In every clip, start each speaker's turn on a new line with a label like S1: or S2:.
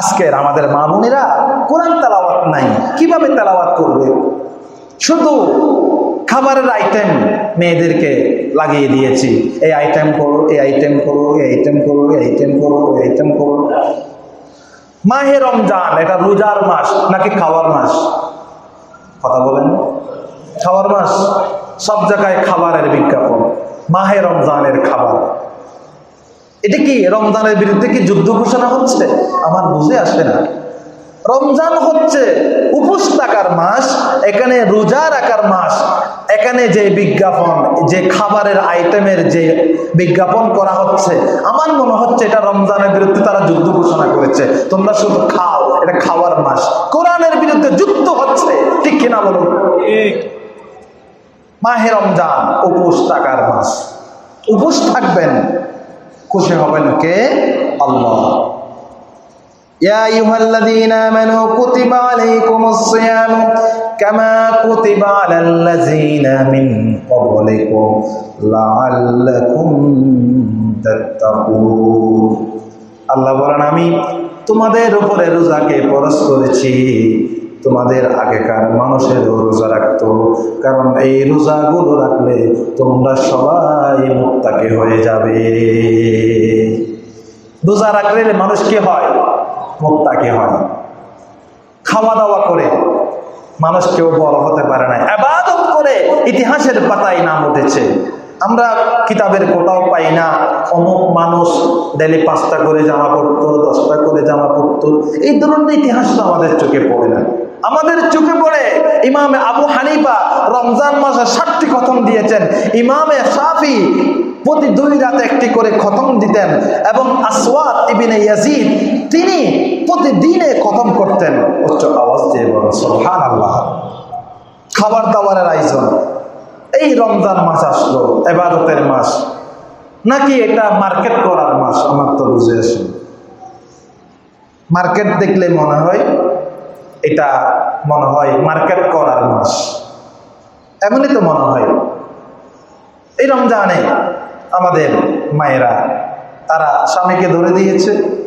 S1: আজকের আমাদের মা বোনেরা কোরআন তেলাওয়াত নাই। কীভাবে তেলাওয়াত করবে? শুধু খাবারের আইটেম মেয়েদেরকে লাগিয়ে দিয়েছি। এই আইটেম করো, এই আইটেম করো, এই আইটেম করো, এই আইটেম করো, এই আইটেম করো। মাহে রমজান, এটা রোজার মাস নাকি খাওয়ার মাস? কথা বলেন। খাওয়ার মাস? সব জায়গায় খাবারের বিজ্ঞাপন। মাহে রমজানের খাবার। এটা কি রমজানের বিরুদ্ধে কি যুদ্ধ ঘোষণা হচ্ছে? আমার বুঝে আসে না। রমজান হচ্ছে উপোস থাকার মাস এখানে রোজা রাখার মাস। এখানে যে বিজ্ঞাপন যে খাবারের আইটেমের যে বিজ্ঞাপন করা হচ্ছে আমার মনে হচ্ছে এটা রমজানের বিরুদ্ধে তারা যুদ্ধ ঘোষণা করেছে। তোমরা শুধু খাও এটা খাওয়ার মাস। কোরআনের বিরুদ্ধে যুদ্ধ হচ্ছে ঠিক কিনা বলুন? মাহে রমজান উপোস থাকার মাস। উপোস থাকবেন খুশি হবেন কে আল্লাহ يا أيها الذين آمنوا كتب عليكم الصيام كما كتب على الذين من قبلكم لعلكم تتقون আল্লাহ বলেন আমি তোমাদের উপরে রোজাকে পরশ করেছি তোমাদের আগেকার মানুষের রোজা রাখতো। কারণ এই রোজাগুলো রাখলে তোমরা সবাই মুক্তাকে হয়ে যাবে। রোজা রাখলে মানুষ কি হয়? মুক্তাকে হয়। খাওয়া দাওয়া করে মানুষ কেউ বড় হতে পারে না। আবাদত করে ইতিহাসের পাতায় নাম উঠেছে। আমরা কিতাবের কোটাও পাই না। অমুক মানুষ ডেলি পাঁচটা করে জামা পড়তো দশটা করে জামা পড়তো এই ধরনের ইতিহাস তো আমাদের চোখে পড়ে না। আমাদের চোখে পড়ে ইমামে আবু হানিফা রমজান মাসে ষাটটি খতম দিয়েছেন। ইমামে সাফি প্রতি দুই রাতে একটি করে খতম দিতেন এবং আসওয়াদ ইবিনে ইয়াজিদ তিনি প্রতিদিনে খতম করতেন। উচ্চ আওয়াজ দিয়ে বলেন সুবহান আল্লাহ খাবার দাবারের আয়োজন। এই রমজান মাস আসলো, এবাদতের মাস। নাকি এটা মার্কেট করার মাস? আমার তো বুঝে আসে মার্কেট দেখলে মনে হয় এটা মনে হয় মার্কেট করার মাস। এমনই তো মনে হয়। এই রমজানে আমাদের মায়েরা, তারা স্বামীকে ধরে দিয়েছে।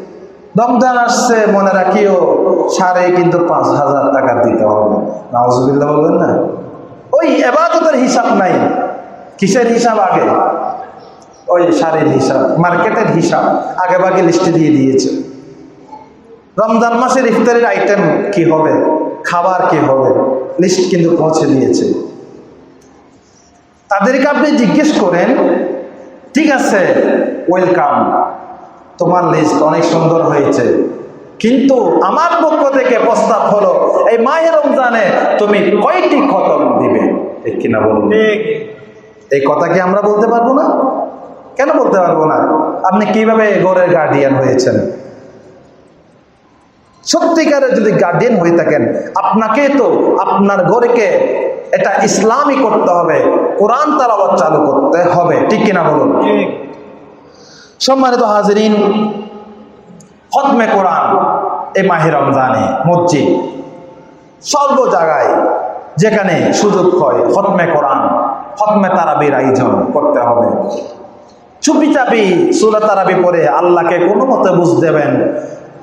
S1: রমজান আসছে, মনে রাখিও সারে কিন্তু পাঁচ হাজার টাকা দিতে হবে। নাওজবিল্লা বলবেন না? ওই এবাদতের হিসাব নাই। কিসের হিসাব আগে? ওই সারের হিসাব, মার্কেটের হিসাব। আগে বাগে লিস্টে দিয়ে দিয়েছে। রমজান মাসের ইফতারের আইটেম কি হবে? খাবার কি হবে? লিস্ট কিন্তু পৌঁছে দিয়েছে। তাদেরকে আপনি জিজ্ঞেস করেন ঠিক আছে ওয়েলকাম তোমার লিস্ট অনেক সুন্দর হয়েছে। কিন্তু আমার পক্ষ থেকে প্রস্তাব হলো এই মাহে রমজানে তুমি কয়টি খতম দিবে? ঠিক কিনা বলুন। এই কথা কি আমরা বলতে পারব না? কেন বলতে পারব না? আপনি কীভাবে ঘরের গার্ডিয়ান হয়েছেন? সত্যিকারের যদি গার্ডিয়ান হয়ে থাকেন আপনাকে তো আপনার ঘরকে এটা ইসলামই করতে হবে কোরআন তালাবাদ চালু করতে হবে ঠিক কিনা বলুন? সম্মানিত হাজরিন হতমে কোরআন এ মাহে রমজানে মসজিদ সর্ব জায়গায় যেখানে সুযোগ হয় হতমে কোরআন হতমে তারাবির আয়োজন করতে হবে। চুপি চাপি সুরা তারাবি পরে আল্লাহকে কোনো মতে বুঝ দেবেন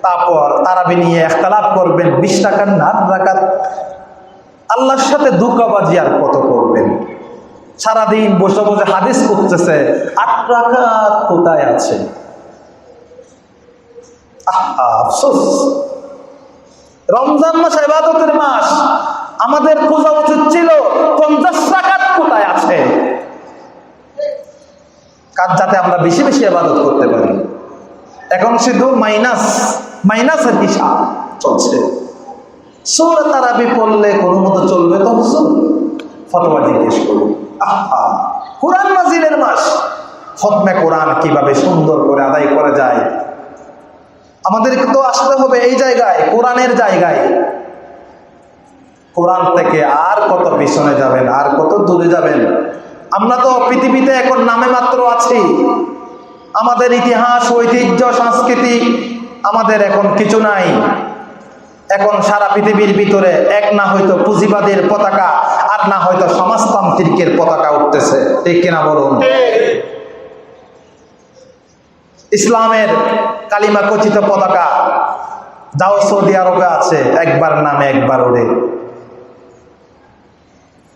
S1: তারপর তারাবি নিয়ে একতালাপ করবেন, বিশ টাকার নাট রাখাত। আল্লাহর সাথে দুকাবাজি আর কত করবেন? সারাদিন বসে বসে হাদিস করতেছে, আট রাকাত কোথায় আছে? আফসোস। রমজান মাস এবাদতের মাস, আমাদের খোঁজা উচিত ছিল পঞ্চাশ রাকাত কোথায় আছে? কাজ যাতে আমরা বেশি বেশি আবাদত করতে পারি? এখন শুধু মাইনাস মাইনাসের হিসাব চলছে। সোর তারাবি পড়লে কোনো মতো চলবে তো হুজুর? ফতোয়া জিজ্ঞেস করুন। কোরআন নাজিলের মাস। ফতমে কোরআন কীভাবে সুন্দর করে আদায় করা যায়? আমাদেরকে তো আসতে হবে এই জায়গায়, কোরআনের জায়গায়। কোরআন থেকে আর কত পিছনে যাবেন, আর কত দূরে যাবেন? আমরা তো পৃথিবীতে এখন নামে মাত্র আছি। আমাদের ইতিহাস, ঐতিহ্য, সংস্কৃতি আমাদের এখন কিছু নাই। এখন সারা পৃথিবীর ভিতরে এক না হয়তো পুঁজিবাদের পতাকা, আর না হয়তো সমাজতান্ত্রিকের পতাকা উঠতেছে। ঠিক কিনা বলুন? ইসলামের কালিমা কচিত পতাকা, যাও সৌদি আরবে আছে, একবার নামে একবার ওড়ে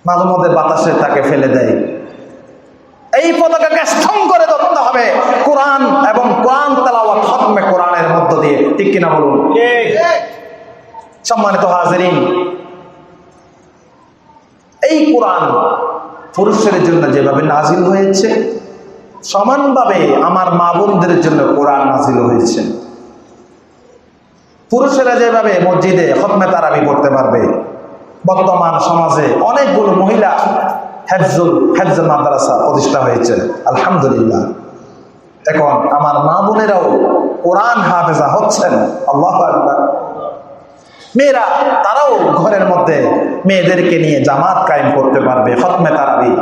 S1: মাঝে মধ্যে বাতাসে তাকে ফেলে দেয়। এই পতাকাকে স্ট্রং করে ধরতে হবে। কোরআন এবং কোরআন তেলাওয়াত খতমে কোরআনের মধ্য দিয়ে। ঠিক কিনা বলুন? সম্মানিত হাজরিন, এই কোরআন পুরুষের জন্য যেভাবে নাজিল হয়েছে, সমানভাবে আমার মা বোনদের জন্য কোরআন নাজিল হয়েছে। পুরুষেরা যেভাবে মসজিদে খতমে তারাবি করতে পারবে, বর্তমান সমাজে অনেকগুলো মহিলা হেফজুল হেফজ মাদ্রাসা প্রতিষ্ঠা হয়েছে। আলহামদুলিল্লাহ। এখন আমার মা বোনেরাও কোরআন হাফেজা হচ্ছেন। আল্লাহ মেয়েরা, তারাও ঘরের মধ্যে মেয়েদেরকে নিয়ে জামাত কায়েম করতে পারবে, খতমে তারাবি।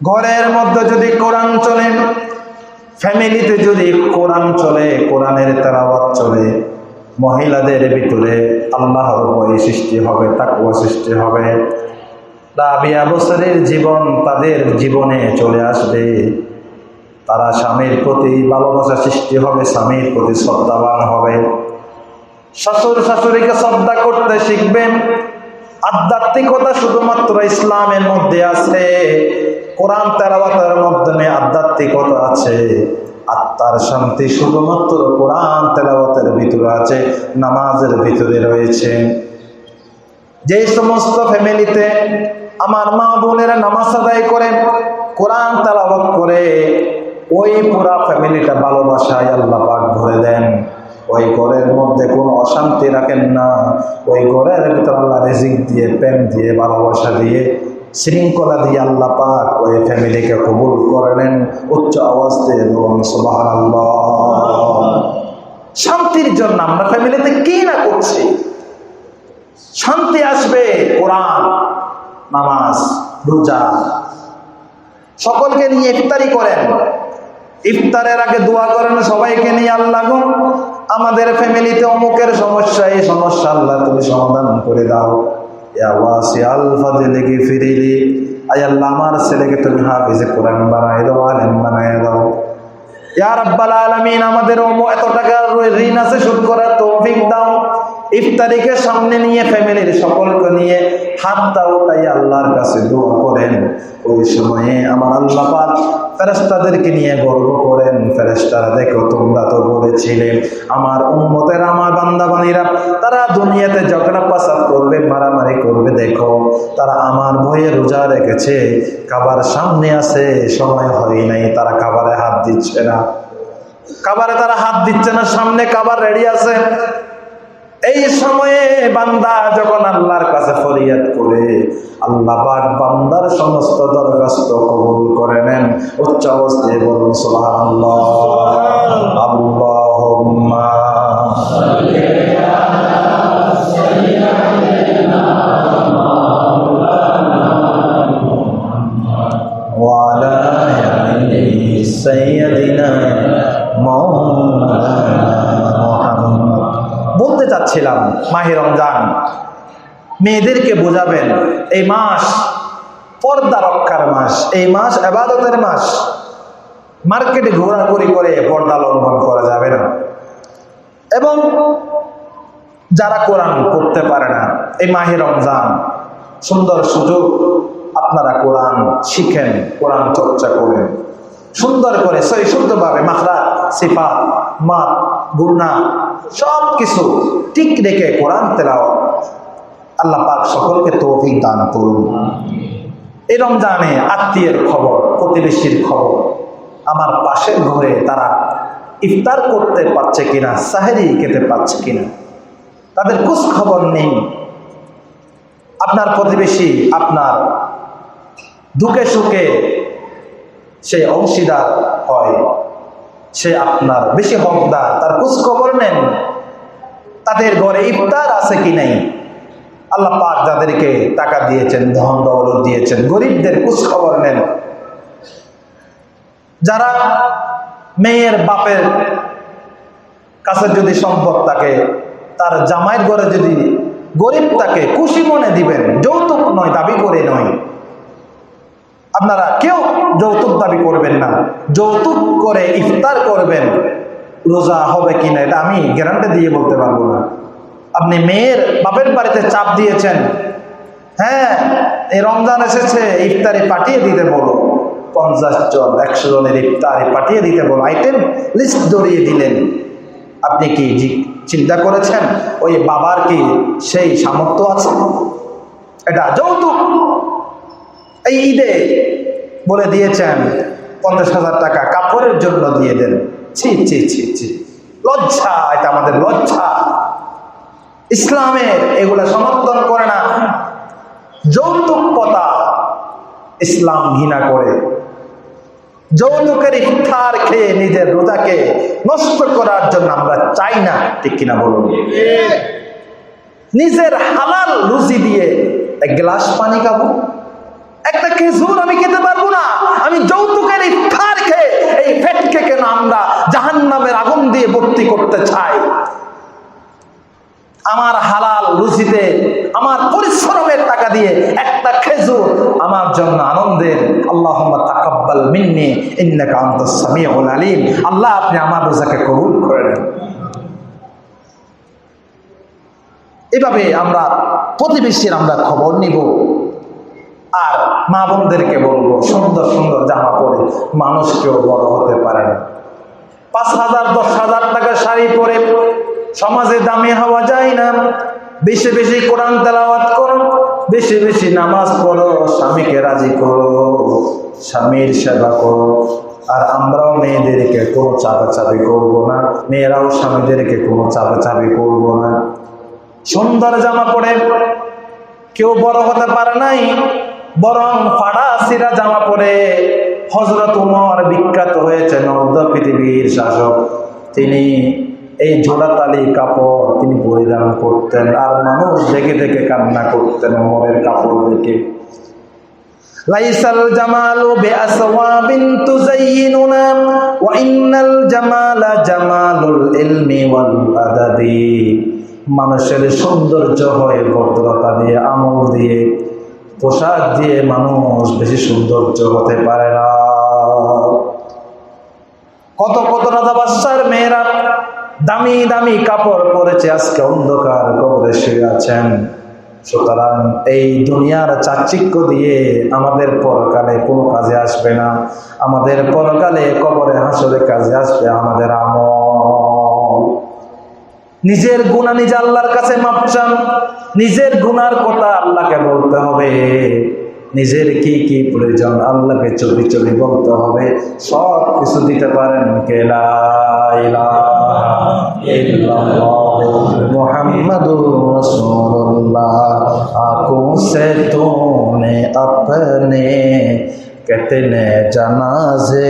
S1: ঘরের মধ্যে যদি কোরআন চলে, ফ্যামিলিতে যদি কোরআন চলে, কোরআনের তেলাওয়াত চলে, মহিলাদের ভিতরে আল্লাহর ভয় সৃষ্টি হবে তাকুয়া সৃষ্টি হবে। রাবিয়া বছরের জীবন তাদের জীবনে চলে আসবে। তারা স্বামীর প্রতি ভালোবাসা সৃষ্টি হবে, স্বামীর প্রতি শ্রদ্ধাবান হবে। শ্বশুর শাশুড়িকে শ্রদ্ধা করতে শিখবেন। আধ্যাত্মিকতা শুধুমাত্র ইসলামের মধ্যে আছে, কোরআন তেলাওয়াতের মাধ্যমে আধ্যাত্মিকতা আছে, আত্মার শান্তি শুধুমাত্র কোরআন তেলাওয়াতের ভিতরে আছে, নামাজের ভিতরে রয়েছে। যে সমস্ত ফ্যামিলিতে আমার মা বোনেরা নামাজ আদায় করে, কোরআন তালাবাদ করে, ওই পুরা ফ্যামিলিটা ভালোবাসায় আল্লাহ পাক ভরে দেন। ওই ঘরের মধ্যে কোনো অশান্তি রাখেন না। ওই ঘরের ভিতরে আল্লাহ রেজিক দিয়ে, প্রেম দিয়ে, ভালোবাসা দিয়ে, শৃঙ্খলা দিয়ে আল্লাহ পাক ওই ফ্যামিলিকে কবুল করে নেন উচ্চ আওয়াজ দিয়ে শান্তির জন্য আমরা ফ্যামিলিতে কি না করছি। শান্তি আসবে, কোরআন। নামাজ, রোজা। সকলকে নিয়ে ইফতারি করেন। ইফতারের আগে দোয়া করেন, সবাইকে নিয়ে আল্লাহ আমাদের ফ্যামিলিতে অমুকের সমস্যা, এই সমস্যা আল্লাহ তুমি সমাধান করে দাও। ফিরিলি আল্লাহ, আমার তুমি দাও দাও। ইয়া আলামিন, আমাদের এত টাকা ঋণ আছে, শোধ করার তৌফিক দাও। ইফতারিকে সামনে নিয়ে ফ্যামিলির সকলকে নিয়ে হাতটা উঠাই আল্লাহর কাছে দোয়া করেন। ওই সময়ে আমার আল্লাহ পাক ফেরেস্তাদেরকে নিয়ে গর্ব করেন। ফেরেস্তারা দেখো তোমরা তো বলেছিলে, আমার উম্মতের, আমার বান্দাবানীরা তারা দুনিয়াতে ঝগড়া পাসাদ করবে, মারামারি করবে, দেখো। তারা আমার ভয়ে রোজা রেখেছে, কাবার সামনে আছে, সময় হয় নাই, তারা কাবারে হাত দিচ্ছে না। কাবারে তারা হাত দিচ্ছে না, সামনে কাবার রেডি আছে। এই সময়ে বান্দা যখন আল্লাহর কাছে ফরিয়াদ করে, আল্লাহ পাক বান্দার সমস্ত দরখাস্ত কবুল করে নেন। উচ্চ অবস্থায় বলুন, সুবহানাল্লাহ। আল্লাহুম্মা। মাহে রমজান। মেয়েদেরকে বোঝাবেন, এই মাস পর্দা রক্ষার মাস, এই মাস আবাদতের মাস। মার্কেটে ঘোরাঘুরি করে পর্দা লঙ্ঘন করা যাবে না। এবং যারা কোরআন করতে পারে না, এই মাহে রমজান, সুন্দর সুযোগ আপনারা কোরআন শিখেন, কোরআন চর্চা করেন। সুন্দর করে সই শুদ্ধভাবে মাখরা সিফা মাত গুন্না সব কিছু ঠিক রেখে কোরআন তেলাও আল্লাহ পাক সকলকে তৌফিক দান করুন। এই রমজানে আত্মীয়ের খবর, প্রতিবেশীর খবর, আমার পাশের ঘরে তারা ইফতার করতে পারছে কিনা, সাহেরি খেতে পারছে কিনা, তাদের কুছ খবর নেই আপনার প্রতিবেশী আপনার দুঃখে সুখে সে অংশীদার হয়। সে আপনার বেশি হকদার, তার খোঁজ খবর নেন। তাদের ঘরে ইফতার আছে কি নাই? আল্লাহ পাক যাদেরকে টাকা দিয়েছেন, ধন দৌলত দিয়েছেন, গরিবদের খোঁজ খবর নেন। যারা মেয়ের বাপের কাছে যদি সম্পদ থাকে, তার জামাইয়ের ঘরে যদি গরিব তাকে খুশি মনে দিবেন, যৌতুক নয়, দাবি করে নয়। আপনারা কেউ যৌতুক দাবি করবেন না। যৌতুক করে ইফতার করবেন, রোজা হবে কি না এটা আমি গ্যারান্টি দিয়ে বলতে পারব না। আপনি মেয়ের বাপের বাড়িতে চাপ দিয়েছেন হ্যাঁ এই রমজান এসেছে, ইফতারে পাঠিয়ে দিতে বলো। পঞ্চাশ জন, একশো জনের ইফতারে পাঠিয়ে দিতে বলো। আইটেম লিস্ট ধরিয়ে দিলেন। আপনি কি চিন্তা করেছেন? ওই বাবার কি সেই সামর্থ্য আছে? এটা যৌতুক। এই ঈদে বলে দিয়েছেন পঞ্চাশ হাজার টাকা কাপড়ের জন্য দিয়ে দেন। ছি ছি ছি ছি। লজ্জা এটা আমাদের লজ্জা। ইসলামের এগুলা সমর্থন করে না। যৌতুক কথা ইসলাম ঘৃণা করে। যৌতুকের ইফতার খেয়ে নিজের রোজাকে নষ্ট করার জন্য আমরা চাই না ঠিক কিনা বলুন? নিজের হালাল রুজি দিয়ে এক গ্লাস পানি খাব। একটা খেজুর আমি খেতে পারব না। আমি যৌতুকের ইফতার খেয়ে, এই ফেটকে কেন আমরা জাহান্নামের আগুন দিয়ে ভর্তি করতে চাই? আমার হালাল রুচিতে, আমার পরিশ্রমের টাকা দিয়ে একটা খেজুর আমার জন্য আনন্দের। আল্লাহ তাকাব্বাল মিন্নি, ইন্নাকা আনতাস সামিউল আলিম। আল্লাহ, আপনি আমার রোজাকে কবুল করে নেন। এভাবে আমরা প্রতিবেশীর আমরা খবর নিব। আর মা বোনদেরকে বলব, সুন্দর সুন্দর জামা পরে মানুষ কেউ বড় হতে পারে না। পাঁচ হাজার, দশ হাজার টাকা শাড়ি পরে সমাজে দামি হওয়া যায় না। বেশি বেশি কোরআন তেলাওয়াত করো, বেশি বেশি নামাজ পড়ো, স্বামীকে রাজি করো, স্বামীর সেবা করো। আর আমরাও মেয়েদেরকে কোনো চাপাচাপি করব না, মেয়েরাও স্বামীদেরকে কোনো চাপাচাপি করব না। সুন্দর জামা পরে কেউ বড় হতে পারে নাই বরং ফাড়া সিরা জামা পরে হজরত উমর বিখ্যাত হয়েছেন অর্ধ পৃথিবীর শাসক। তিনি এই জোড়াতালি কাপড় তিনি পরিধান করতেন আর মানুষ দেখে দেখে কান্না করতেন উমরের কাপড় দেখে। লাইসাল জামালু বিআসওয়াবিন তুযায়্যিনুনা ওয়া ইন্নাল জামালা জামালুল ইলমি ওয়াল আদাবি। মানুষের সৌন্দর্য হয় ভদ্রতা দিয়ে, আমল দিয়ে। পোশাক দিয়ে মানুষ বেশি সৌন্দর্য হতে পারে না। কত কত রাজা বাদশার মেয়েরা দামি দামি কাপড় পরেছে, আজকে অন্ধকার কবরে শুয়ে আছেন। সুতরাং এই দুনিয়ার চাকচিক্য দিয়ে আমাদের পরকালে কোনো কাজে আসবে না। আমাদের পরকালে কবরে হাসরে কাজে আসবে আমাদের আমল। নিজের গুণা নিজে আল্লাহর কাছে মাপ চান। নিজের গুনার কথা আল্লাহকে বলতে হবে। নিজের কি কি প্রয়োজন আল্লাহকে চবি চবি বলতে হবে। সব কিছু দিতে পারেন কেলা জানা যে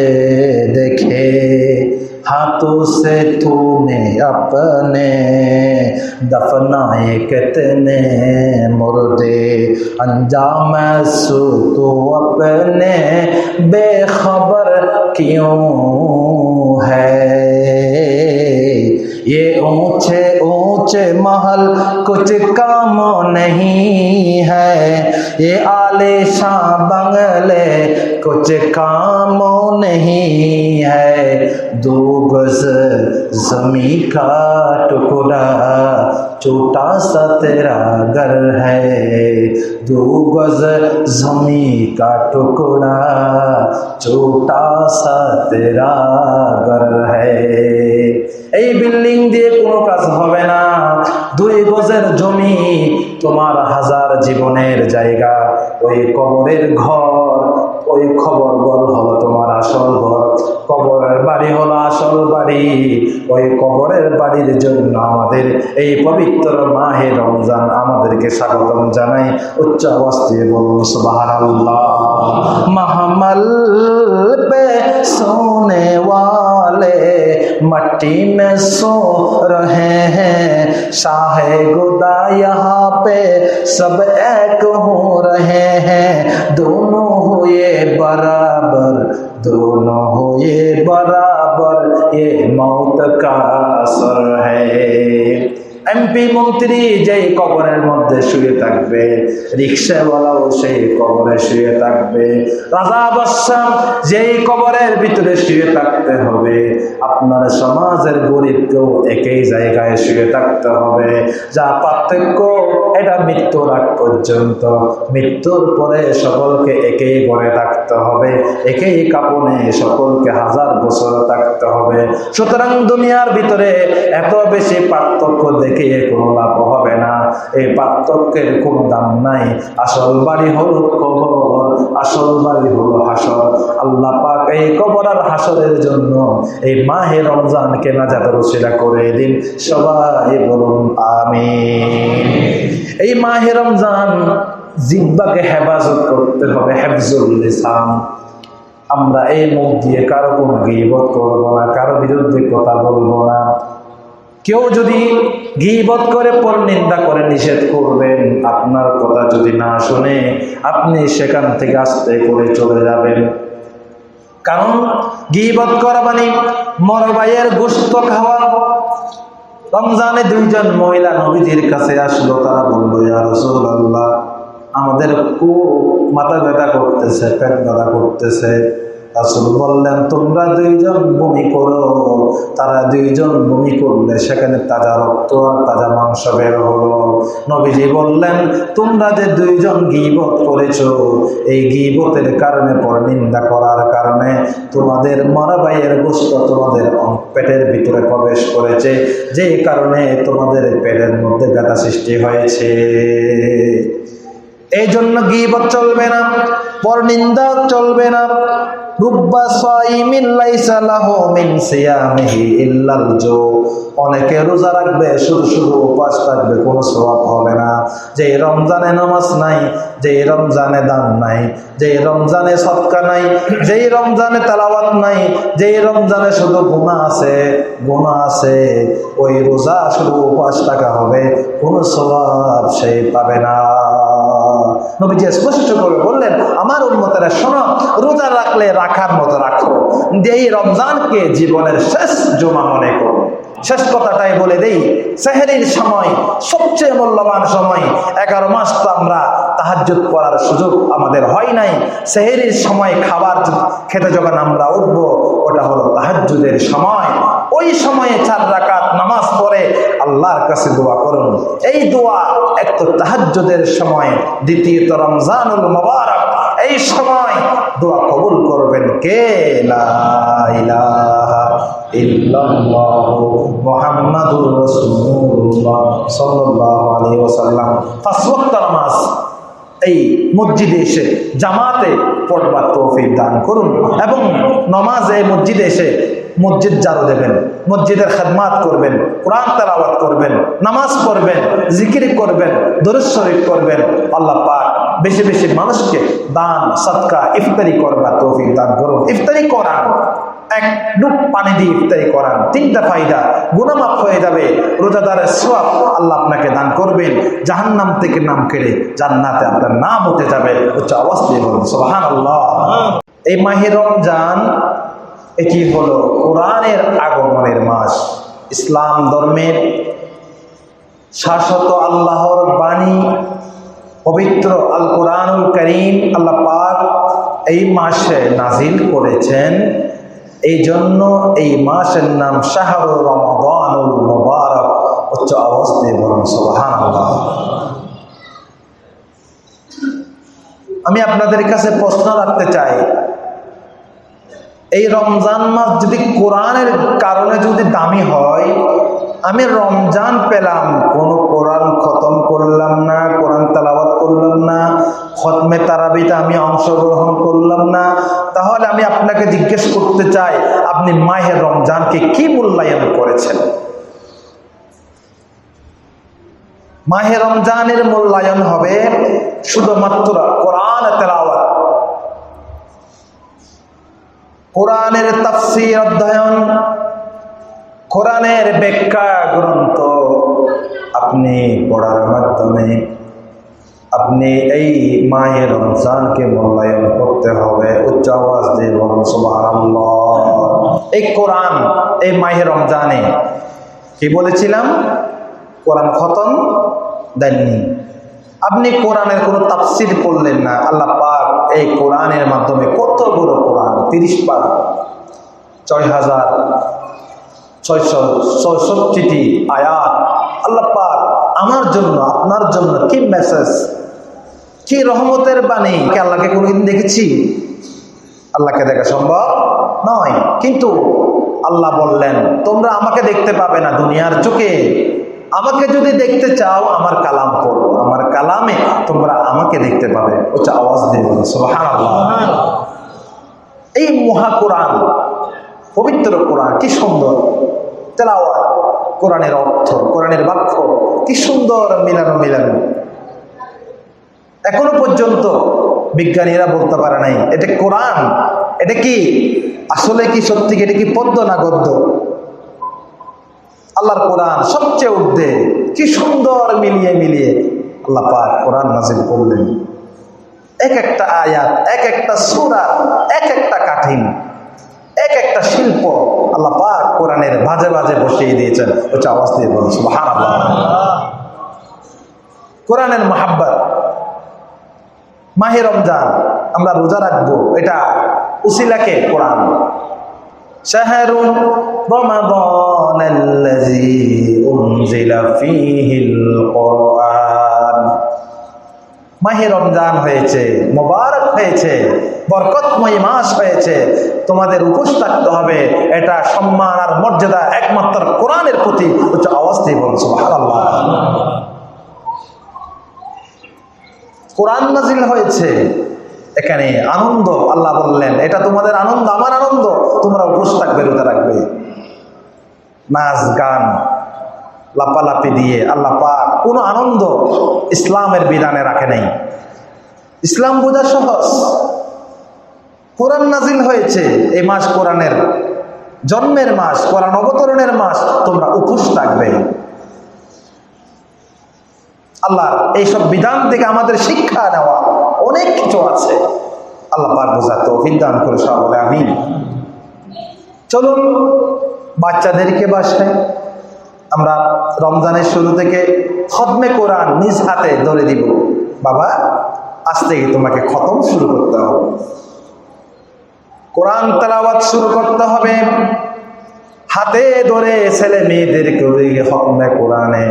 S1: দেখে। हाथों से तूने अपने दफनाए कितने मुर्दे, अंजाम सु तो अपने बेखबर क्यों है? ये ऊँचे ऊँचे महल कुछ काम नहीं है, ये आलेशां बंगले कुछ काम नहीं है दो गज जमी का टुकड़ा छोटा सा तेरा घर है दो गज जमी का टुकड़ा छोटा सा तेरा घर है এই বিল্ডিং দিয়ে কোনো কাজ হবে না দুই গজের জমি তোমার হাজার জীবনের জায়গা ওই কবরের ঘর ওই খবর ঘর হলো তোমার আসল ঘর কবরের বাড়ি হলো আসল বাড়ি। ওই কবরের বাড়ির জন্য আমাদের এই পবিত্র মাহে রমজান আমাদেরকে স্বাগতম জানাই উচ্চ অবস্থায় বলুন সুবাহ আল্লাহ মাহমল পে সোনে ওয়ালে मट्टी में सो रहे हैं। शाह गुदा यहाँ पे सब एक हो रहे हैं। दोनों हुए बराबर, दोनों हुए बराबर। ये मौत का असर है। এমপি মন্ত্রী যেই কবরের মধ্যে শুয়ে থাকবে, রিক্সাওয়ালাও সেই কবরে শুয়ে থাকবে। রাজা বাদশাহ যেই কবরের ভিতরে শুয়ে থাকতে হবে, আপনার সমাজের গরিবকেও একই জায়গায় শুয়ে থাকতে হবে। যা পার্থক্য, এটা মৃত্যুর আগ পর্যন্ত। মৃত্যুর পরে সকলকে একই ঘরে থাকতে হবে, একই কাপনে সকলকে হাজার বছর থাকতে হবে। সুতরাং দুনিয়ার ভিতরে এত বেশি পার্থক্য দেখে কোনো লাভ হবে না। এই পার্থক্যের কোনো দাম নাই। আসল বাড়ি হলো কবর, আসল বাড়ি হলো হাসর। আল্লাহ পাক এই কবর আর হাসরের জন্য এই মাহে রমজানকে নাজাত রসিলা করে দিন। সবাই বলুন আমি এই মাহে রমজান জিব্বাকে হেফাজত করতে হবে, হেফজুল লিসান। আমরা এই মুখ দিয়ে কারও কোনো গিবত করব না, কারও বিরুদ্ধে কথা বলব না। কেউ যদি গিবত করে, পর নিন্দা করে, নিষেধ করবেন, আপনার কথা যদি না শুনে, আপনি সেখান থেকে আস্তে করে চলে যাবেন। কারণ গিবত করা মানে মরবাইয়ের গোস্ত খাওয়া। রমজানে দুইজন মহিলা নবীজির কাছে আসলো, তারা বলল রাসূলুল্লাহ, আমাদের খুব মাথা ব্যথা করতেছে, পেট ব্যথা করতেছে। রাসূল বললেন, তোমরা দুইজন বমি করো। তারা দুইজন বমি করলে সেখানে তাজা রক্ত আর তাজা মাংস বের হলো। নবীজি বললেন, তোমরা যে দুইজন গিবত করেছ, এই গিবতের কারণে পর নিন্দা করার কারণে তোমাদের মরা ভাইয়ের গোস্ত তোমাদের পেটের ভিতরে প্রবেশ করেছে। যে কারণে তোমাদের পেটের মধ্যে ব্যথা সৃষ্টি হয়েছে। এই জন্য গিবত চলবে না পর নিন্দা চলবে না। অনেকে রোজা রাখবে, শুধু শুধু উপাস থাকবে, কোনো সওয়াব হবে না। যে রমজানে নামাজ নাই, যে রমজানে দান নাই, যে রমজানে সৎকা নাই যেই রমজানে তালাওয়াত নাই যেই রমজানে শুধু গুনাহ আছে গুনাহ আছে। ওই রোজা শুধু উপাস থাকা হবে, কোনো সওয়াব সেই পাবে না। নবীজি স্পষ্ট করে বললেন, আমার উন্মতেরা শোনো, রোজা রাখলে রাখার মতো রাখো। যে এই রমজানকে জীবনের শেষ জমা মনে করো। শেষ কথাটাই বলে দেই, সেহেরির সময়, সবচেয়ে মূল্যবান সময়, এগারো মাস তো আমরা তাহাজ্জুদ করার সুযোগ আমাদের হয় নাই। সেহেরির সময় খাবার খেতে যখন আমরা উঠব, ওটা হলো তাহাজ্জুদের সময়। ওই সময়ে চার রাকাত নামাজ পড়ে আল্লাহর কাছে দোয়া করুন। এই দোয়া এক তো তাহাজ্জুদের সময়, দ্বিতীয়ত রমজানুল মুবারক। এই সময় দোয়া কবুল করবেন কে? মুহাম্মাদুর ওয়াসাল্লাম। পাঁচ ওয়াক্ত নামাজ এই মসজিদে এসে জামাতে পড়বার তৌফিক দান করুন এবং নমাজে মসজিদে এসে মসজিদ জারু দেবেন, মসজিদের খেদমাত করবেন, কোরআন তালাওয়াত করবেন, নামাজ পড়বেন, জিকির করবেন, দরুদ শরীফ করবেন আল্লাহ পাক বেশি বেশি মানুষকে দান সৎকা ইফতারি করবার তৌফিক দান করুন। ইফতারি করান, এক ডুব পানি দিয়ে ইফতারি করান। তিনটা ফায়দা গুণমাপ হয়ে যাবে, রোজাদারের সব আল্লাহ আপনাকে দান করবেন। জাহান্নাম থেকে নাম কেড়ে জান্নাতে আপনার নাম হতে যাবে। উচ্চ অবস্থায় বলুন সোহান আল্লাহ এই মাহে রমজান, এটি হলো কোরআনের আগমনের মাস। ইসলাম ধর্মের শাশ্বত আল্লাহর বাণী পবিত্র আল কোরআনুল করিম আল্লাহ পাক এই মাসে নাজিল করেছেন। এই জন্য এই মাসের নাম শাহরুর রমাদানুল মুবারক উচ্চ অবস্থায় সুবহানাল্লাহ। আমি আপনাদের কাছে প্রশ্ন রাখতে চাই, এই রমজান মাস যদি কোরআনের কারণে যদি দামি হয়, আমি রমজান পেলাম, কোন কোরআন খতম করলাম না, কোরআন তালাবাত করলাম না, খতমে তারাবিতে আমি অংশগ্রহণ করলাম না। তাহলে আমি আপনাকে জিজ্ঞেস করতে চাই, আপনি মাহের রমজানকে কি মূল্যায়ন করেছেন? মাহে রমজানের মূল্যায়ন হবে শুধুমাত্র কোরআন তেলাওয়াত। কোরআনের তাফসির অধ্যয়ন, কোরআনের ব্যাখ্যা গ্রন্থ আপনি পড়ার মাধ্যমে আপনি এই মায়ের রমজানকে মূল্যায়ন করতে হবে, উচ্চ আওয়াজ দিয়ে বলুন এই কোরআন, এই মাহে রমজানে কি বলেছিলাম? কোরআন খতম দেননি আপনি কোরআনের কোনো তাফসির করলেন না, আল্লাহ পাক এই কোরআনের মাধ্যমে কত বড় কোরআন, তিরিশ পাক ছয় হাজার ছয়শো চৌষট্টিটি আয়াত, আল্লাহ পাক আমার জন্য, আপনার জন্য কি মেসেজ কি রহমতের বাণী? কি আল্লাহকে কোনোদিন দেখেছি? আল্লাহকে দেখা সম্ভব নয়। কিন্তু আল্লাহ বললেন, তোমরা আমাকে দেখতে পাবে না দুনিয়ার চোখে। আমাকে যদি দেখতে চাও, আমার কালাম পড়ো। আমার কালামে তোমরা আমাকে দেখতে পাবে। আওয়াজ এই মহা কোরআন, পবিত্র কোরআন, কি সুন্দর। তেলাওয়াত, কোরআনের অর্থ, কোরআনের বাক্য, কি সুন্দর মিলানো মিলানো। এখনও পর্যন্ত বিজ্ঞানীরা বলতে পারে নাই। এটা কোরআন? এটা কি? আসলে কি সত্যি? এটা কি পদ্ম না গদ্য? আল্লাহর কোরআন সবচেয়ে ঊর্ধ্বে। কি সুন্দর মিলিয়ে মিলিয়ে আল্লাহ পাক কোরআন নাজিল করলেন। এক একটা আয়াত, এক একটা সুরা, এক একটা কাঠিন, এক একটা শিল্প আল্লাহ পাক কোরআনের বাজে বাজে বসিয়ে দিয়েছেন। হচ্ছে আওয়াজ দিয়ে বলুন, সুবহানাল্লাহ। কোরআনের মাহাব্বত। মাহে রমজান, আমরা রোজা রাখব, এটা উসিলাকে কোরআন। রমাদান আল্লাযী উনজিলা ফীহিল কোরআন। মাহে রমজান হয়েছে, মোবারক হয়েছে, বরকতময় মাস হয়েছে, তোমাদের উপোস থাকতে হবে, এটা সম্মান আর মর্যাদা একমাত্র কোরআনের প্রতি আওয়াজ দিয়ে বলুন, সুবহানাল্লাহ। কোরআন নাজিল হয়েছে, এখানে আনন্দ, আল্লাহ বললেন, এটা তোমাদের আনন্দ, আমার আনন্দ তোমরা উপোস থাকবে রোজা রাখবে। নাচ, গান, লাপালাপি দিয়ে আল্লাহ পাক কোনো আনন্দ ইসলামের বিধানে রাখে নাই। ইসলাম বোঝা সহজ। কোরআন নাজিল হয়েছে, এই মাস কোরআনের জন্মের মাস, কোরআন অবতরণের মাস, তোমরা উপোস থাকবে। আল্লাহর এইসব বিধান থেকে আমাদের শিক্ষা নেওয়া অনেক কিছু আছে। আল্লাহ পাক বোঝা তৌফিক করে সব বলে আমি চলুন, বাচ্চাদেরকে বাসায় আমরা রমজানের শুরু থেকে খতমে কোরআন নিজ হাতে ধরে দিব। বাবা, আজ থেকে তোমাকে খতম শুরু করতে হবে। কোরআন তেলাওয়াত শুরু করতে হবে। হাতে ধরে ছেলে মেয়েদেরকে খতমে কোরআনে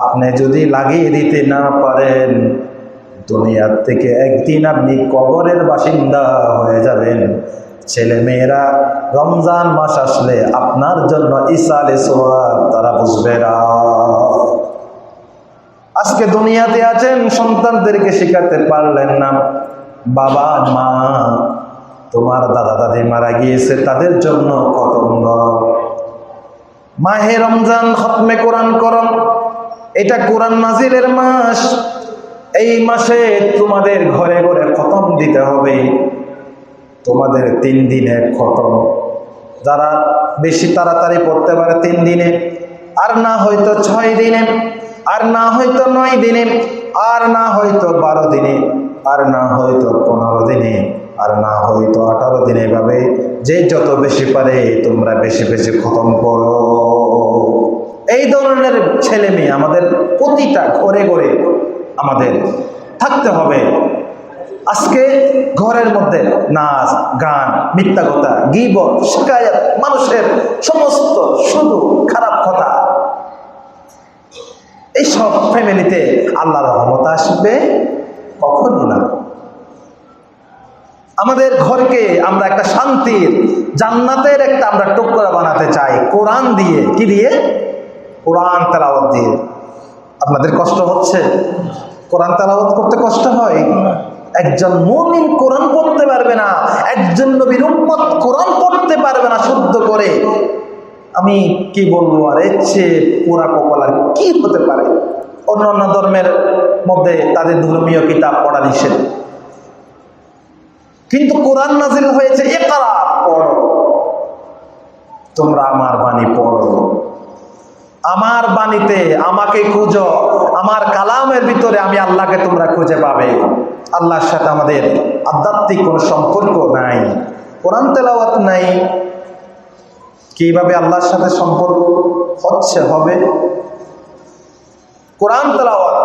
S1: আপনি যদি লাগিয়ে দিতে না পারেন, দুনিয়ার থেকে একদিন আপনি কবরের বাসিন্দা হয়ে যাবেন। ছেলে মেয়েরা রমজান মাস আসলে আপনার জন্য ইসালে সোয়াব তারা বুঝবে আজকে দুনিয়াতে আছেন, সন্তানদেরকে শেখাতে পারলেন না। বাবা, মা, তোমার দাদা, দাদি মারা গিয়েছে, তাদের জন্য কতঙ্গ মাহে রমজান খতমে কোরআন করম এটা কোরআন নাজিলের মাস। এই মাসে তোমাদের ঘরে ঘরে খতম দিতে হবে। তোমাদের তিন দিনে খতম। যারা বেশি তাড়াতাড়ি পড়তে পারে তিন দিনে, আর না হয়তো ছয় দিনে, আর না হয়তো নয় দিনে, আর না হয়তো বারো দিনে, আর না হয়তো পনেরো দিনে, আর না হয়তো আঠারো দিনে। এভাবে যে যত বেশি পারে তোমরা বেশি বেশি খতম করো। এই ধরনের ছেলে মেয়ে আমাদের প্রতিটা ঘরে ঘরে আমাদের থাকতে হবে। আজকে ঘরের মধ্যে নাচ, গান, মিথ্যা কথা, গিবত, শিকায়ত, মানুষের সমস্ত শুধু খারাপ কথা এইসব ফ্যামিলিতে আল্লাহ রহমত আসবে কখনো না। আমাদের ঘরকে আমরা একটা শান্তির জান্নাতের একটা আমরা টুকরা বানাতে চাই, কোরআন দিয়ে, কি দিয়ে? কোরআন তেলাওয়াত দিয়ে। আপনাদের কষ্ট হচ্ছে? কোরআন তেলাওয়াত করতে কষ্ট হয়? একজন মুমিন কোরআন পড়তে পারবে না। একজন নবীর উম্মত কোরআন পড়তে পারবে না শুদ্ধ করে। আমি কি বলব? আর এর চেয়ে পুরা কপাল আর কি হতে পারে? অন্য অন্য ধর্মের মধ্যে তাদের ধর্মীয় কিতাব পড়া নিষেধ। কিন্তু কোরআন নাজিল হয়েছে এ একারা পড়ো। তোমরা আমার বাণী পড়ো। আমার বাণীতে আমাকে খুঁজো। আমার কালামের ভিতরে আমি আল্লাহকে তোমরা খুঁজে পাবে। আল্লাহর সাথে আমাদের আধ্যাত্মিক কোনো সম্পর্ক নাই। কোরআন তেলাওয়াত নাই। কীভাবে আল্লাহর সাথে সম্পর্ক হচ্ছে হবে? কোরআন তেলাওয়াত,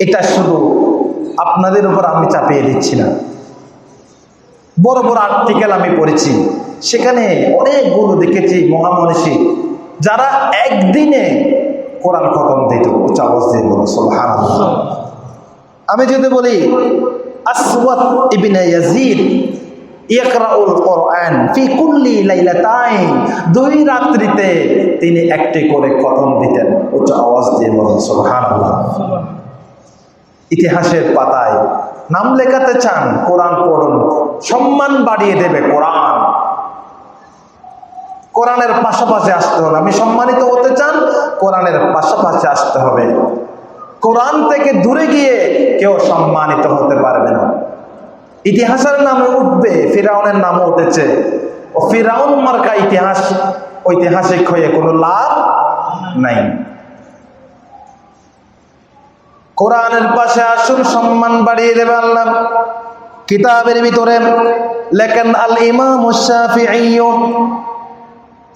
S1: এটা শুধু আপনাদের উপর আমি চাপিয়ে দিচ্ছি না। বড় বড় আর্টিকেল আমি পড়েছি। সেখানে অনেকগুলো দেখেছি মহামনীষী যারা একদিনে কোরআন খতম দিত আওয়াজ দিয়ে বলো, সুবহানাল্লাহ। আমি যদি বলি আসওয়াদ ইবনে ইয়াজিদ ইকরাউল কোরআন ফি কুল্লি লাইলাতাইন, দুই রাত্রিতে তিনি একটি করে খতম দিতেন, উচ্চ আওয়াজ দিয়ে বলুন সুবহানাল্লাহ ইতিহাসের পাতায় নাম লেখাতে চান, কোরআন পড়ুন, সম্মান বাড়িয়ে দেবে কোরআন কোরআনের পাশাপাশি আসতে হবে। আমি সম্মানিত হতে চান, কোরআনের পাশাপাশি আসতে হবে। কোরআন থেকে দূরে গিয়ে কেউ সম্মানিত হতে পারবে না। ইতিহাসের নামে উঠবে, ফিরাউনের নামও উঠেছে। ও ফিরাউন মার্কা ইতিহাস, ঐতিহাসিক হয়ে কোনো লাভ নাই। কোরআনের পাশে আসুন, সম্মান বাড়িয়ে দেবে আল্লাহ। কিতাবের ভিতরে লেখেন আল ইমাম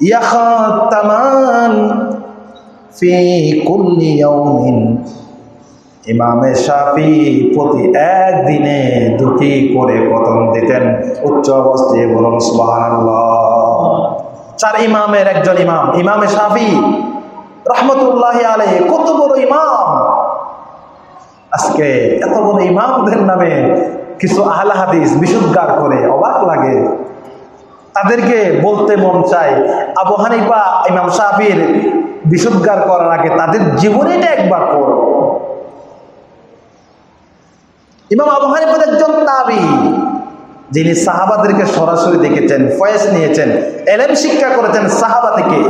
S1: ইয়াখাতামান ফি কুল্লি ইমামে শাফি প্রতি একদিনে দুটি করে কতম দিতেন উচ্চ অবস্থায় বলুন চার ইমামের একজন ইমাম, ইমামে শাফি রহমতুল্লাহ আলাই কত বড় ইমাম! আজকে এত বড় ইমামদের নামে কিছু আহলা হাদিস বিশুদ্ধার করে অবাক লাগে। তাদেরকে বলতে মন চায়। আবু হানিফা, ইমাম সাহাবির বিশুদ্ধার করার আগে তাদের জীবনীটা একবার পড়ো। ইমাম আবু হানিফার একজন তাবি, যিনি সাহাবাদেরকে সরাসরি দেখেছেন ফয়েস নিয়েছেন, এলেম শিক্ষা করেছেন সাহাবা থেকে।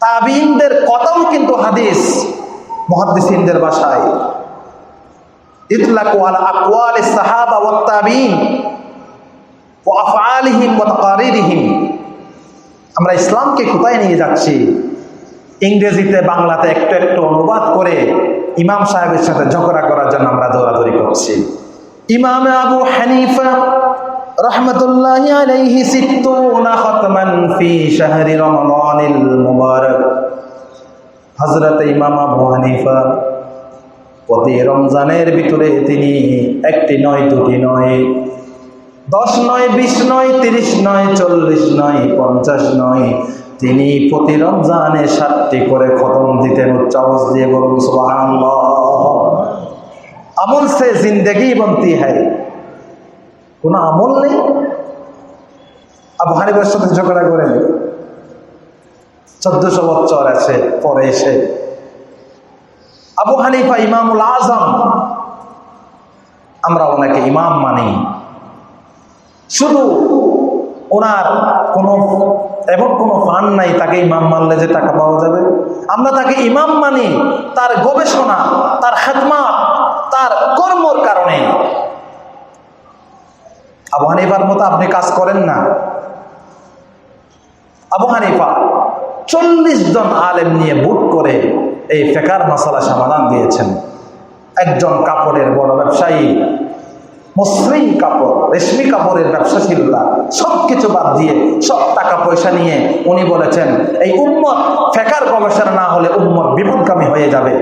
S1: তাবিনদের কথাও কিন্তু হাদিস, মহাদ্দিসিনদের বাসায়। ইতলাকু আলা আকওয়ালি সাহাবা ওয়াত আমরা ইসলামকে কোথায় নিয়ে যাচ্ছি? ইংরেজিতে, বাংলাতে একটু একটু অনুবাদ করে ইমাম সাহেবের সাথে ঝগড়া করার জন্য আমরা দৌড়াদৌড়ি করছি। ইমাম আবু হানিফা ফি ইমাম আবু হানিফা রমজানের ভিতরে তিনি একটি নয়, দুটি নয় দশ নয়, বিশ নয়, তিরিশ নয়, চল্লিশ নয়, পঞ্চাশ নয়। তিনি প্রতি রমজানে সাতটি করে খতম দিতেন উচ্চাবস দিয়ে বলুন, সুবহানাল্লাহ। আমল সে জিন্দগি বন্তি হয় কোনো আমল নেই? আবু হানিফার সাথে ঝগড়া করেন। চোদ্দশো বছর আছে, পরে এসে। আবু হানিফা ইমামুল আজম। আমরা ওনাকে ইমাম মানি। শুধু ওনার কোনো, এমন কোনো ফান নাই, তাকে ইমাম মানলে যে টাকা পাওয়া যাবে। আমরা তাকে ইমাম মানি, তার গবেষণা, তার খেদমাত, তার কর্মর কারণে। আবু হানিফার মতো আপনি কাজ করেন না। আবু হানিফা চল্লিশ জন আলেম নিয়ে বুট করে এই ফেকার মশালা সমাধান দিয়েছেন। একজন কাপড়ের বড় ব্যবসায়ী মসৃণ কাপড়, রেশমি কাপড়ের ব্যবসাশীলতা সব কিছু বাদ দিয়ে সব টাকা পয়সা নিয়ে উনি বলেছেন, এই উম্মত ফেকার গবেষণা না হলে উম্মত বিপদগামী হয়ে যাবে।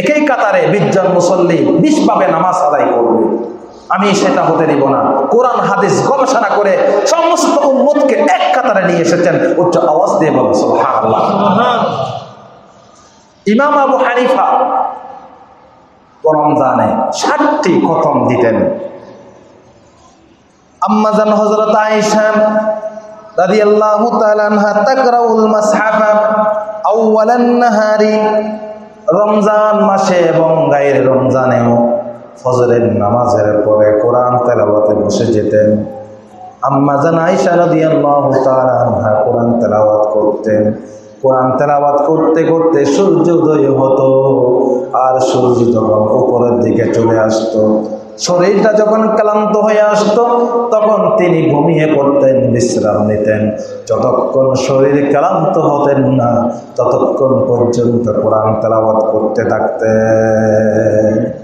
S1: একই কাতারে বিজ্জন মুসল্লি বিষভাবে নামাজ আদায় করবে। আমি সেটা হতে দিব না। কোরআন, হাদিস গবেষণা করে সমস্ত উম্মতকে এক কাতারে নিয়ে এসেছেন, উচ্চ আওয়াজ দিয়ে বলেন ইমাম আবু হানিফা রমজানে ষাটটি খতম দিতেন। আম্মাজান হযরত আয়েশা রাদিয়াল্লাহু তাআলা আনহা তাকরাউল মাসহাফা আউওয়ালান নাহারি, রমজান মাসে এবং গায়ের রমজানেও ফজরের নামাজের পরে কোরআন তেলাওয়াতে বসে যেতেন। আম্মাজান আয়েশা রাদিয়াল্লাহু তাআলা আনহা কোরআন তেলাওয়াত করতেন। কোরআন তেলাওয়াত করতে করতে সূর্য উদয় হতো আর সূর্য যখন উপরের দিকে চলে আসতো শরীরটা যখন ক্লান্ত হয়ে আসত, তখন তিনি ঘুমিয়ে পড়তেন, বিশ্রাম নিতেন। যতক্ষণ শরীর ক্লান্ত হতেন না, ততক্ষণ পর্যন্ত কোরআন তেলাবাদ করতে থাকতেন।